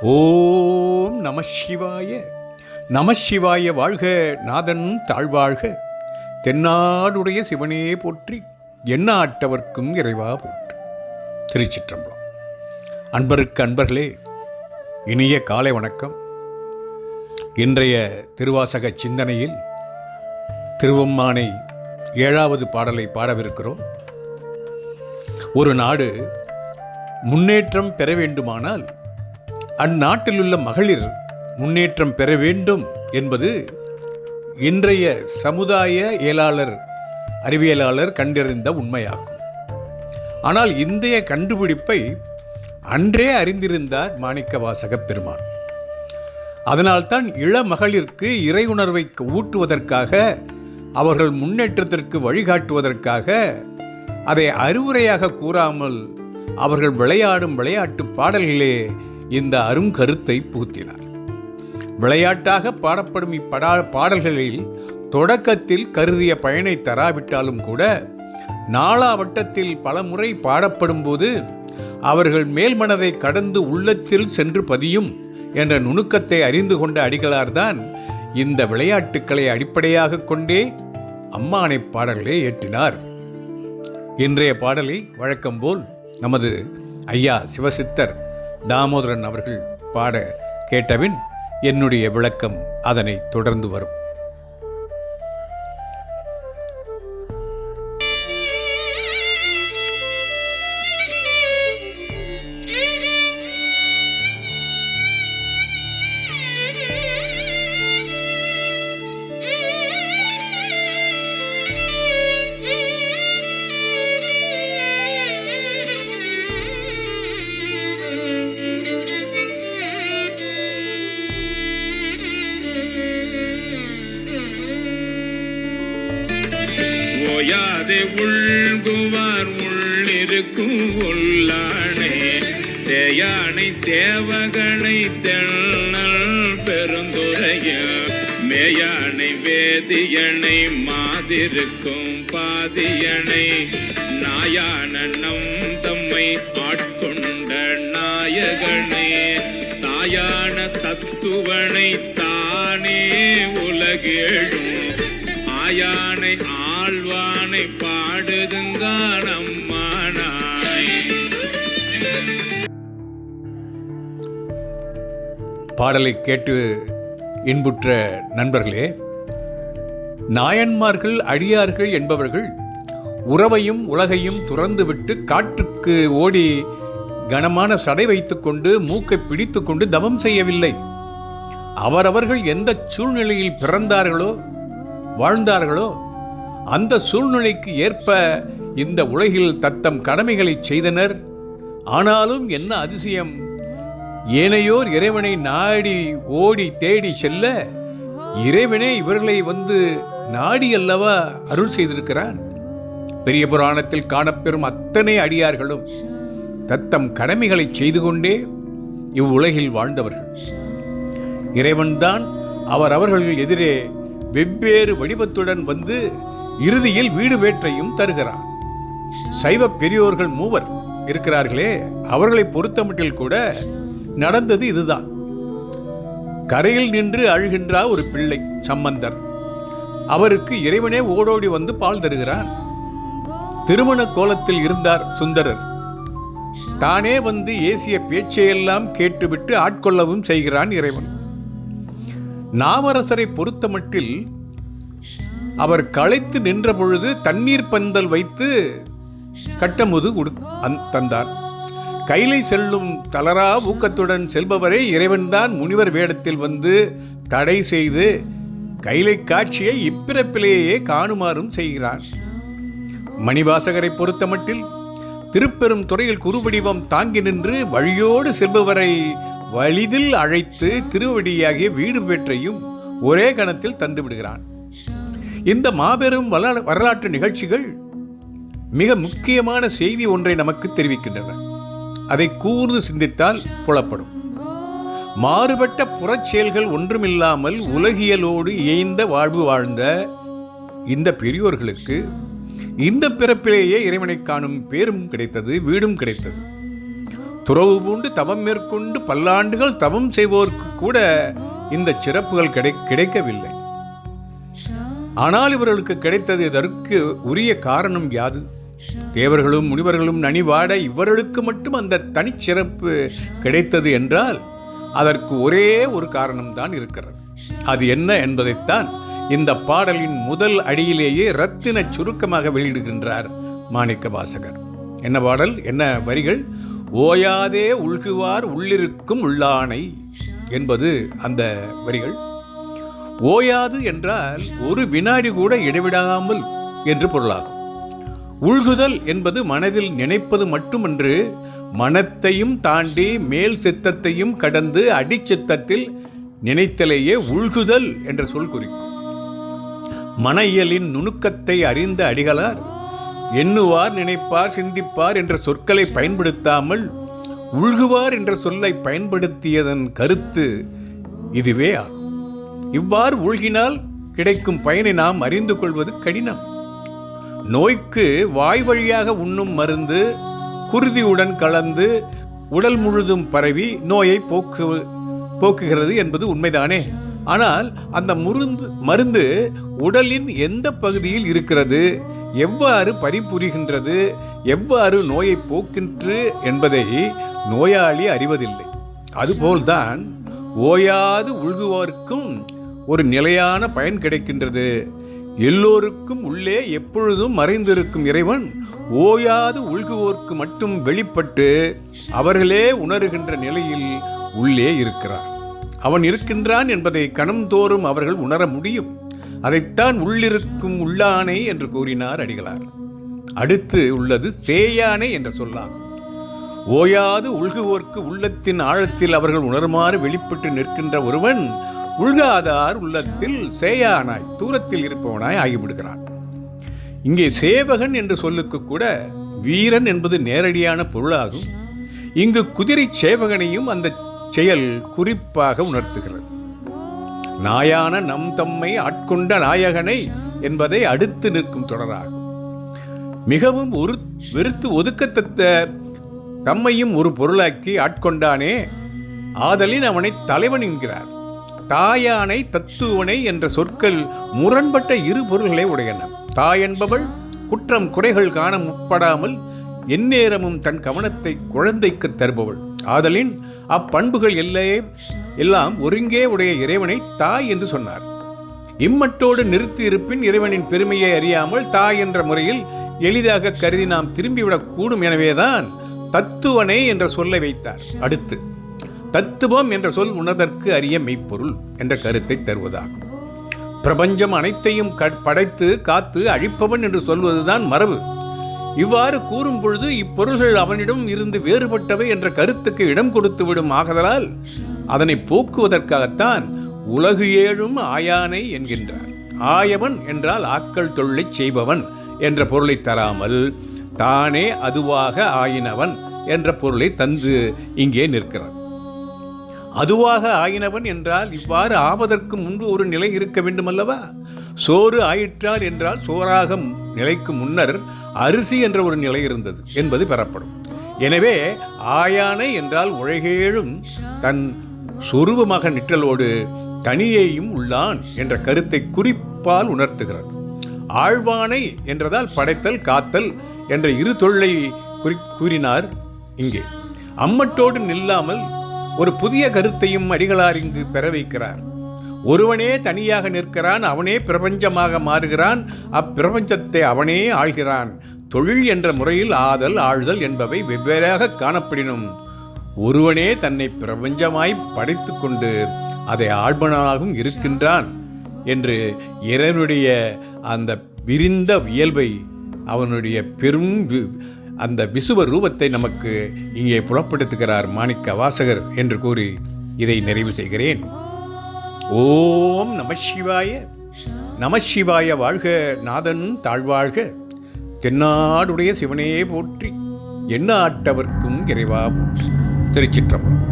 ஓம் நம சிவாய. நம சிவாய வாழ்க நாதன் தாழ்வாழ்க. தென்னாடுடைய சிவனே போற்றி என்ன ஆட்டவர்க்கும் இறைவா போற்று. திருச்சிற்றம்பலம். அன்பருக்கு அன்பர்களே இனிய காலை வணக்கம். இன்றைய திருவாசக சிந்தனையில் திருவம்மானை ஏழாவது பாடலை பாடவிருக்கிறோம். ஒரு நாடு முன்னேற்றம் பெற வேண்டுமானால் அந்நாட்டிலுள்ள மகளிர் முன்னேற்றம் பெற வேண்டும் என்பது இன்றைய சமுதாய இயலாளர் அறிவியலாளர் கண்டறிந்த உண்மையாகும். ஆனால் இந்திய கண்டுபிடிப்பை அன்றே அறிந்திருந்தார் மாணிக்க வாசகப் பெருமான். அதனால்தான் இள மகளிருக்கு இறை உணர்வை ஊட்டுவதற்காக அவர்கள் முன்னேற்றத்திற்கு வழிகாட்டுவதற்காக அதை அறிவுரையாக கூறாமல் அவர்கள் விளையாடும் விளையாட்டு பாடல்களே இந்த அருங்கருத்தை புகுத்தினார். விளையாட்டாக பாடப்படும் இப்படா பாடல்களில் தொடக்கத்தில் கருதிய பயனை தராவிட்டாலும் கூட நாளாவட்டத்தில் பல முறை பாடப்படும் போது அவர்கள் மேல்மனதை கடந்து உள்ளத்தில் சென்று பதியும் என்ற நுணுக்கத்தை அறிந்து கொண்ட அடிகளார்தான் இந்த விளையாட்டுக்களை அடிப்படையாக கொண்டே அம்மானை பாடல்களை ஏற்றினார். இன்றைய பாடலை வழக்கம்போல் நமது ஐயா சிவசித்தர் தாமோதரன் அவர்கள் பாட கேட்டபின் என்னுடைய விளக்கம் அதனை தொடர்ந்து வரும். அதை உள்குவார் உள்ளிருக்கும் உள்ளானே. சேயானை சேவகனை தென்னல் பெருந்துரைய மேயானை வேதியனை மாதிருக்கும் பாதியனை. நாயான நம் தம்மை ஆட்கொண்ட நாயகனே தாயான தத்துவனை தானே உலகேழும். ஆயானை ஆழ்வான் பாடுதுங்கான் அம்மானாய் பாடலை கேட்டு இன்புற்ற நண்பர்களே நாயன்மார்கள் அடியார்கள் என்பவர்கள் உறவையும் உலகையும் துறந்துவிட்டு காற்றுக்கு ஓடி கனமான சடை வைத்துக்கொண்டு மூக்கை பிடித்துக்கொண்டு தவம் செய்யவில்லை. அவரவர்கள் எந்த சூழ்நிலையில் பிறந்தார்களோ வாழ்ந்தார்களோ அந்த சூழ்நிலைக்கு ஏற்ப இந்த உலகில் தத்தம் கடமைகளை செய்தனர். ஆனாலும் என்ன அதிசயம்? ஏனையோர் இறைவனை நாடி ஓடி தேடி செல்ல இறைவனே இவர்களை வந்து நாடி அல்லவா அருள் செய்திருக்கிறான்? பெரிய புராணத்தில் காணப்பெறும் அத்தனை அடியார்களும் தத்தம் கடமைகளை செய்து கொண்டே இவ்வுலகில் வாழ்ந்தவர்கள். இறைவன்தான் அவர் அவர்கள் எதிரே வெவ்வேறு வடிவத்துடன் வந்து இறுதியில் வீடு வேற்றையும் தருகிறான். சைவ பெரியோர்கள் மூவர் இருக்கிறார்களே அவர்களை பொறுத்தமட்டில் கூட நடந்தது இதுதான். கரையில் நின்று அழுகின்றார் ஒரு பிள்ளை சம்பந்தர். அவருக்கு இறைவனே ஓடோடி வந்து பால் தருகிறான். திருமண கோலத்தில் இருந்தார் சுந்தரர். தானே வந்து ஏசிய பேச்சையெல்லாம் கேட்டுவிட்டு ஆட்கொள்ளவும் செய்கிறான் இறைவன். நாமரசரை பொறுத்தமட்டில் அவர் களைத்து நின்ற பொழுது தண்ணீர் பந்தல் வைத்து கட்டமுது அந்- தந்தார். கைலை செல்லும் தளரா ஊக்கத்துடன் செல்பவரை இறைவன்தான் முனிவர் வேடத்தில் வந்து தடை செய்து கைலை காட்சியை இப்பிறப்பிலேயே காணுமாறும் செய்கிறான் மணிவாசகரை பொறுத்தமட்டில் திருப்பெரும் துறையில் குறுவடிவம் தாங்கி நின்று வழியோடு செல்பவரை வலிதில் அழைத்து திருவடியாகிய வீடு பெற்றையும் ஒரே கணத்தில் தந்துவிடுகிறான். இந்த மாபெரும் வரலாற்று நிகழ்ச்சிகள் மிக முக்கியமான செய்தி ஒன்றை நமக்கு தெரிவிக்கின்றன. அதை கூர்ந்து சிந்தித்தால் புலப்படும். மாறுபட்ட புறச்செயல்கள் ஒன்றுமில்லாமல் உலகியலோடு இயைந்த வாழ்வு வாழ்ந்த இந்த பெரியோர்களுக்கு இந்த பிறப்பிலேயே இறைவனை காணும் பேரும் கிடைத்தது வீடும் கிடைத்தது. துறவு பூண்டு தவம் மேற்கொண்டு பல்லாண்டுகள் தவம் செய்வோருக்கு கூட இந்த சிறப்புகள் கிடை கிடைக்கவில்லை. ஆனால் இவர்களுக்கு கிடைத்தது இதற்கு உரிய காரணம் யாது? தேவர்களும் முனிவர்களும் நனிவாட இவர்களுக்கு மட்டும் அந்த தனிச்சிறப்பு கிடைத்தது என்றால் அதற்கு ஒரே ஒரு காரணம்தான் இருக்கிறது. அது என்ன என்பதைத்தான் இந்த பாடலின் முதல் அடியிலேயே ரத்தின சுருக்கமாக வெளியிடுகின்றார் மாணிக்க வாசகர் என்ன பாடல்? என்ன வரிகள்? ஓயாதே உள்குவார் உள்ளிருக்கும் உள்ளானை என்பது அந்த வரிகள். ஓயாது என்றால் ஒரு வினாடி கூட இடைவிடாமல் என்று பொருளாகும். உள்குதல் என்பது மனதில் நினைப்பது மட்டுமன்று மனத்தையும் தாண்டி மேல் சித்தத்தையும் கடந்து அடிச்சித்தத்தில் நினைத்தலேயே உள்குதல் என்ற சொல் குறிக்கும். மன இயலின் நுணுக்கத்தை அறிந்த அடிகளார் எண்ணுவார் நினைப்பார் சிந்திப்பார் என்ற சொற்களை பயன்படுத்தாமல் உள்குவார் என்ற சொல்லை பயன்படுத்தியதன் கருத்து இதுவே ஆகும். இவ்வாறு உள்கினால் கிடைக்கும் பயனை நாம் அறிந்து கொள்வது கடினம். நோய்க்கு வாய் வழியாக உண்ணும் மருந்து குருதியுடன் கலந்து உடல் முழுதும் பரவி நோயை போக்கு போக்குகிறது என்பது உண்மைதானே? ஆனால் அந்த முருந்து மருந்து உடலின் எந்த பகுதியில் இருக்கிறது எவ்வாறு பணிபுரிகின்றது எவ்வாறு நோயை போக்கின்று என்பதை நோயாளி அறிவதில்லை. அதுபோல்தான் ஓயாது உழுகுவோருக்கும் ஒரு நிலையான பயன் கிடைக்கின்றது. எல்லோருக்கும் உள்ளே எப்பொழுதும் மறைந்திருக்கும் இறைவன் ஓயாது உள்குவோர்க்கு மட்டும் வெளிப்பட்டு அவர்களே உணருகின்ற நிலையில் உள்ளே இருக்கிறார். அவன் இருக்கின்றான் என்பதை கணம்தோறும் அவர்கள் உணர முடியும். அதைத்தான் உள்ளிருக்கும் உள்ளானை என்று கூறினார் அடிகளார். அடுத்து உள்ளது சேயானை என்ற சொல்லாகும் ஓயாது உள்குவோர்க்கு உள்ளத்தின் ஆழத்தில் அவர்கள் உணருமாறு வெளிப்பட்டு நிற்கின்ற ஒருவன் உள்காதார் உள்ளத்தில் சேயானாய் தூரத்தில் இருப்பவனாய் ஆகிவிடுகிறான். இங்கே சேவகன் என்று சொல்லுக்கு கூட வீரன் என்பது நேரடியான பொருளாகும். இங்கு குதிரை சேவகனையும் அந்த செயல் குறிப்பாக உணர்த்துகிறது. நாயான நம் தம்மை ஆட்கொண்ட நாயகனை என்பதை அடுத்து நிற்கும் தொடராகும். மிகவும் ஒரு வெறுத்து ஒதுக்கத்தத்த தம்மையும் ஒரு பொருளாக்கி ஆட்கொண்டானே ஆதலின் அவனை தலைவன் என்கிறார். தாயானை தத்துவனை என்ற சொற்கள் முரண்பட்ட இரு பொருள்களை உடையன. தாய் என்பவள் குற்றம் குறைகள் காண முற்படாமல் எந்நேரமும் தன் கவனத்தை குழந்தைக்கு தருபவள். ஆதலின் அப்பண்புகள் எல்லையே எல்லாம் ஒருங்கே உடைய இறைவனை தாய் என்று சொன்னார். இம்மட்டோடு நிறுத்தி இருப்பின் இறைவனின் பெருமையை அறியாமல் தாய் என்ற முறையில் எளிதாக கருதி நாம் திரும்பிவிடக் கூடும் எனவேதான் தத்துவனை என்ற சொல்லை வைத்தார். அடுத்து தத்துவம் என்ற சொல் உணர்தற்கு அரிய மெய்ப்பொருள் என்ற கருத்தை தருவதாகும். பிரபஞ்சம் அனைத்தையும் படைத்து காத்து அழிப்பவன் என்று சொல்வதுதான் மரபு. இவ்வாறு கூறும் பொழுது இப்பொருள்கள் அவனிடம் இருந்து வேறுபட்டவை என்ற கருத்துக்கு இடம் கொடுத்து விடும் ஆகதலால் அதனை போக்குவதற்காகத்தான் உலகு ஏழும் ஆயானை என்கின்றார் ஆயவன் என்றால் ஆக்கள் தொழிலைச் செய்பவன் என்ற பொருளை தராமல் தானே அதுவாக ஆயினவன் என்ற பொருளை தந்து இங்கே நிற்கிறான். அதுவாக ஆயினவன் என்றால் இவ்வாறு ஆவதற்கு முன்பு ஒரு நிலை இருக்க வேண்டுமல்லவா? சோறு ஆயிற்றார் என்றால் சோறாக நிலைக்கு முன்னர் அரிசி என்ற ஒரு நிலை இருந்தது என்பது பெறப்படும். எனவே ஆயானை என்றால் உலகேழும் தன் சொருபமாக நிற்றலோடு தனியையும் உள்ளான் என்ற கருத்தை குறிப்பால் உணர்த்துகிறது. ஆழ்வானை என்றதால் படைத்தல் காத்தல் என்ற இரு தொழிலை குறி கூறினார் இங்கே. அம்மட்டோடு நில்லாமல் ஒரு புதிய கருத்தையும் அடிகளார் இங்கு பெற வைக்கிறார். ஒருவனே தனியாக நிற்கிறான் அவனே பிரபஞ்சமாக மாறுகிறான் அப்பிரபஞ்சத்தை அவனே ஆள்கிறான். தொழில் என்ற முறையில் ஆதல் ஆழ்தல் என்பவை வெவ்வேறாக காணப்படினும் ஒருவனே தன்னை பிரபஞ்சமாய் படைத்து கொண்டு அதை ஆழ்பனாகவும் இருக்கின்றான் என்று இறைவனுடைய அந்த விரிந்த இயல்பை அவனுடைய பெரும் அந்த விசுவ ரூபத்தை நமக்கு இங்கே புலப்படுத்துகிறார் மாணிக்க வாசகர் என்று கூறி இதை நிறைவு செய்கிறேன். ஓம் நம சிவாய நம சிவாய வாழ்க நாதன் தாழ்வாழ்க. தென்னாடுடைய சிவனே போற்றி எண்ணாட்டவர்க்கும் இறைவா போற்றி. திருச்சிற்றம்பலம்.